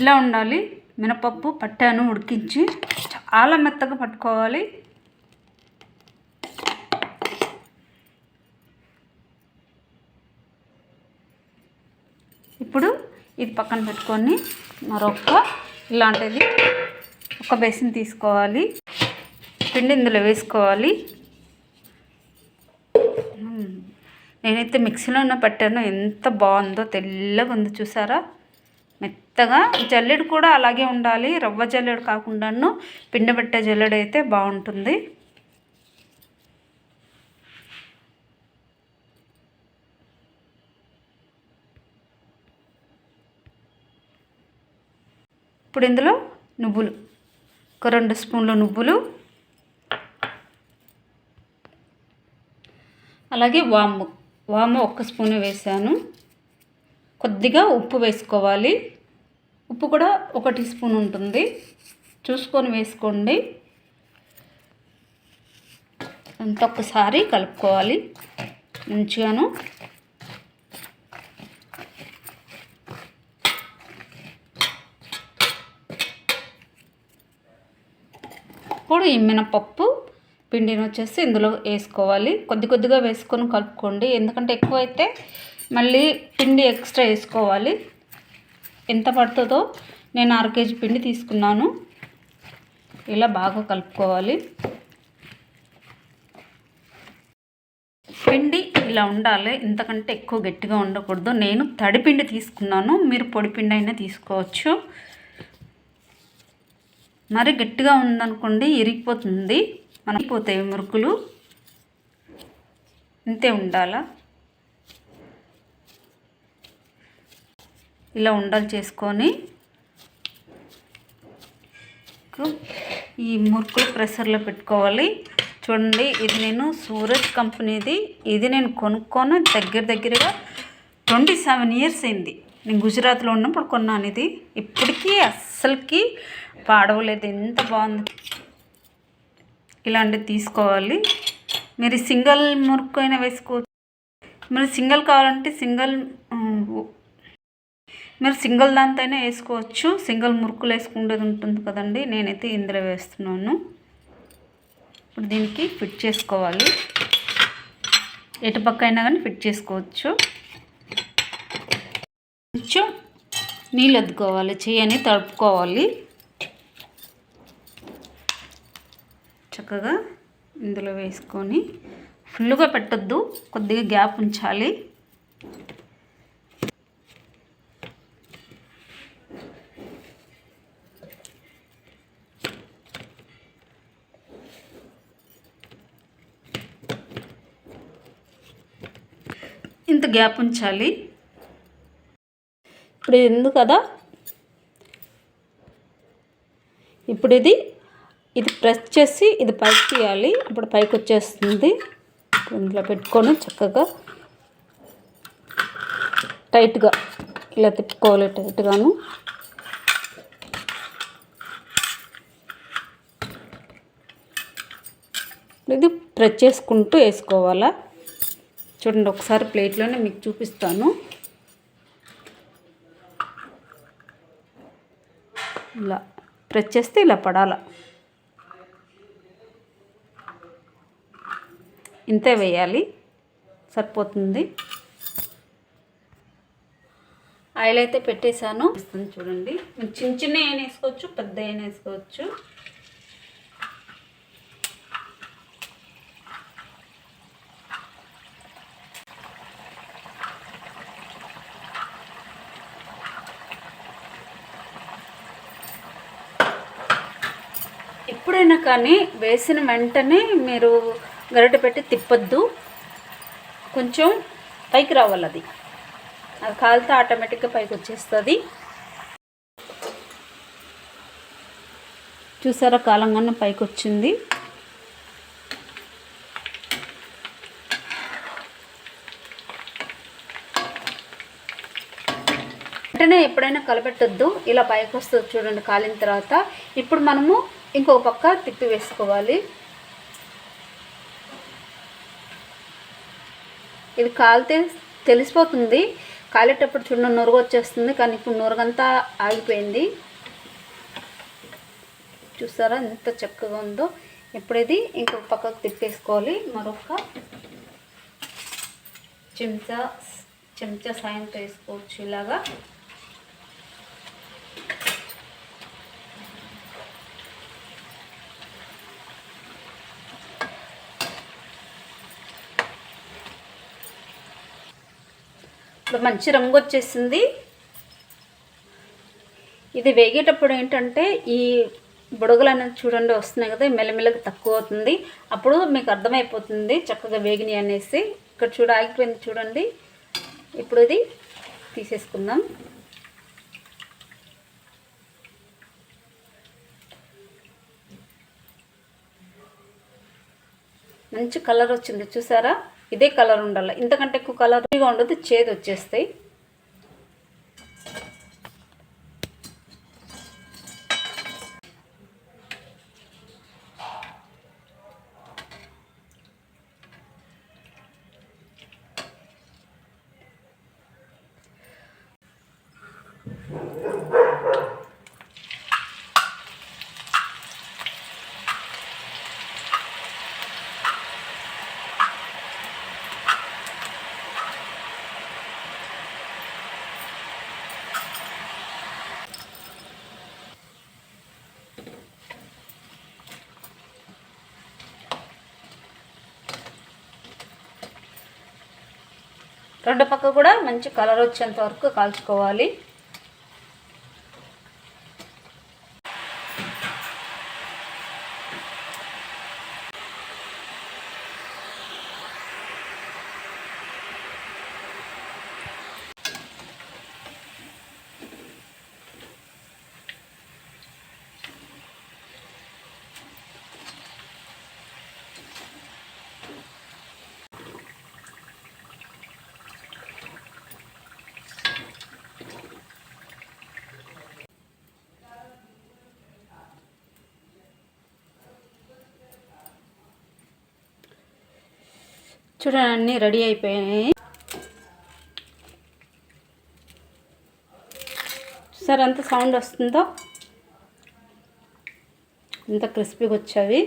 ఇలా ఉండాలి. మినపప్పు పట్టాను ఉడికించి చాలా మెత్తగా పట్టుకోవాలి. ఇప్పుడు ఇది పక్కన పెట్టుకొని మరొక ఇలాంటిది ఒక బేసిన్ తీసుకోవాలి. పిండి ఇందులో వేసుకోవాలి. నేనైతే మిక్సీలో ఉన్న పట్టాను. ఎంత బాగుందో తెల్లగా ఉంది చూసారా? మెత్తగా జల్లెడు కూడా అలాగే ఉండాలి. రవ్వ జల్లెడు కాకుండాను పిండబెట్టే జల్లెడు అయితే బాగుంటుంది. ఇప్పుడు ఇందులో నువ్వులు ఒక రెండు స్పూన్ల నువ్వులు అలాగే వాము వాము ఒక్క స్పూన్ వేసాను. కొద్దిగా ఉప్పు వేసుకోవాలి. ఉప్పు కూడా ఒక టీ స్పూన్ ఉంటుంది. చూసుకొని వేసుకోండి. అంత ఒక్కసారి కలుపుకోవాలి. మంచిగాను. ఇప్పుడు ఈ మినపప్పు పిండిని వచ్చేసి ఇందులో వేసుకోవాలి. కొద్ది కొద్దిగా వేసుకొని కలుపుకోండి. ఎందుకంటే ఎక్కువ అయితే మళ్ళీ పిండి ఎక్స్ట్రా వేసుకోవాలి. ఎంత పడుతుందో నేను అర కేజీ పిండి తీసుకున్నాను. ఇలా బాగా కలుపుకోవాలి. పిండి ఇలా ఉండాలి. ఇంతకంటే ఎక్కువ గట్టిగా ఉండకూడదు. నేను తడి పిండి తీసుకున్నాను. మీరు పొడి పిండి అయినా తీసుకోవచ్చు. మరి గట్టిగా ఉందనుకోండి ఇరిగిపోతుంది. మనకిపోతాయి మురుకులు. ఇంతే ఉండాలా? ఇలా ఉండలు చేసుకొని ఈ మురుకులు ప్రెషర్లో పెట్టుకోవాలి. చూడండి ఇది నేను సూరజ్ కంపెనీది. ఇది నేను కొనుక్కొని దగ్గర దగ్గరగా ట్వంటీ సెవెన్ ఇయర్స్ అయింది. నేను గుజరాత్లో ఉన్నప్పుడు కొన్నాను ఇది. ఇప్పటికీ అస్సలకి పాడవలేదు. ఎంత బాగుంది. ఇలాంటివి తీసుకోవాలి. మీరు సింగిల్ మురుకు అయినా వేసుకోవచ్చు. మీరు సింగిల్ కావాలంటే సింగిల్ మీరు సింగిల్ దాంతో వేసుకోవచ్చు. సింగిల్ మురుకులు వేసుకునేది ఉంటుంది కదండి. నేనైతే ఇందులో వేస్తున్నాను. ఇప్పుడు దీనికి ఫిట్ చేసుకోవాలి. ఎటు పక్క అయినా కానీ ఫిట్ చేసుకోవచ్చు. కొంచెం నీళ్ళు అద్దుకోవాలి. చేయని తడుపుకోవాలి. చక్కగా ఇందులో వేసుకొని. ఫుల్గా పెట్టొద్దు. కొద్దిగా గ్యాప్ ఉంచాలి. ఇంత గ్యాప్ ఉంచాలి. ఇప్పుడు ఇది ఉంది కదా? ఇప్పుడు ఇది ఇది ప్రెస్ చేసి ఇది పైకి తీయాలి. అప్పుడు పైకి వచ్చేస్తుంది. ఇందులో పెట్టుకొని చక్కగా టైట్గా ఇలా తిప్పుకోవాలి టైట్గాను. ఇది ప్రెస్ చేసుకుంటూ వేసుకోవాలా? చూడండి ఒకసారి ప్లేట్లోనే మీకు చూపిస్తాను. ఇలా ప్రెస్ చేస్తే ఇలా పడాల. ఇంతే వేయాలి. సరిపోతుంది. ఆయిల్ అయితే పెట్టేశాను. చూడండి. చిన్న చిన్న అయినా వేసుకోవచ్చు పెద్ద అయినా వేసుకోవచ్చు ఎప్పుడైనా కానీ వేసిన వెంటనే మీరు గరిట పెట్టి తిప్పొద్దు. కొంచెం పైకి రావాలి అది. అది కాలితే ఆటోమేటిక్గా పైకి వచ్చేస్తుంది. చూసారా కాలంగానే పైకి వచ్చింది. వెంటనే ఎప్పుడైనా కలపెట్టద్దు. ఇలా పైకి వస్తుంది చూడండి కాలిన తర్వాత. ఇప్పుడు మనము ఇంకొక పక్క తిప్పి వేసుకోవాలి. ఇది కాలితే తెలిసిపోతుంది. కాలేటప్పుడు చూడండి నురుగు వచ్చేస్తుంది. కానీ ఇప్పుడు నురుగంతా ఆగిపోయింది. చూసారా ఎంత చక్కగా ఉందో? ఇప్పుడు ఇది ఇంకొక పక్కకు తిప్పేసుకోవాలి. మరొక చెంచా చెంచా సాయంతో వేసుకోవచ్చు ఇలాగా. ఇప్పుడు మంచి రంగు వచ్చేసింది. ఇది వేగేటప్పుడు ఏంటంటే ఈ బుడగలు అనేది చూడండి వస్తున్నాయి కదా మెల్లమెల్లగా తక్కువ అవుతుంది అప్పుడు మీకు అర్థమైపోతుంది చక్కగా వేగినాయి అనేసి. ఇక్కడ చూడ ఆగిపోయింది చూడండి. ఇప్పుడు ఇది తీసేసుకుందాం. మంచి కలర్ వచ్చింది చూసారా? ఇదే కలర్ ఉండాలి. ఇంతకంటే ఎక్కువ కలర్గా ఉండదు చేదు వచ్చేస్తాయి. రెండు పక్క కూడా మంచి కలర్ వచ్చేంత వరకు కాల్చుకోవాలి. చూడండి అన్నీ రెడీ అయిపోయాయి. సార్ ఎంత సౌండ్ వస్తుందో? ఎంత క్రిస్పీగా వచ్చావి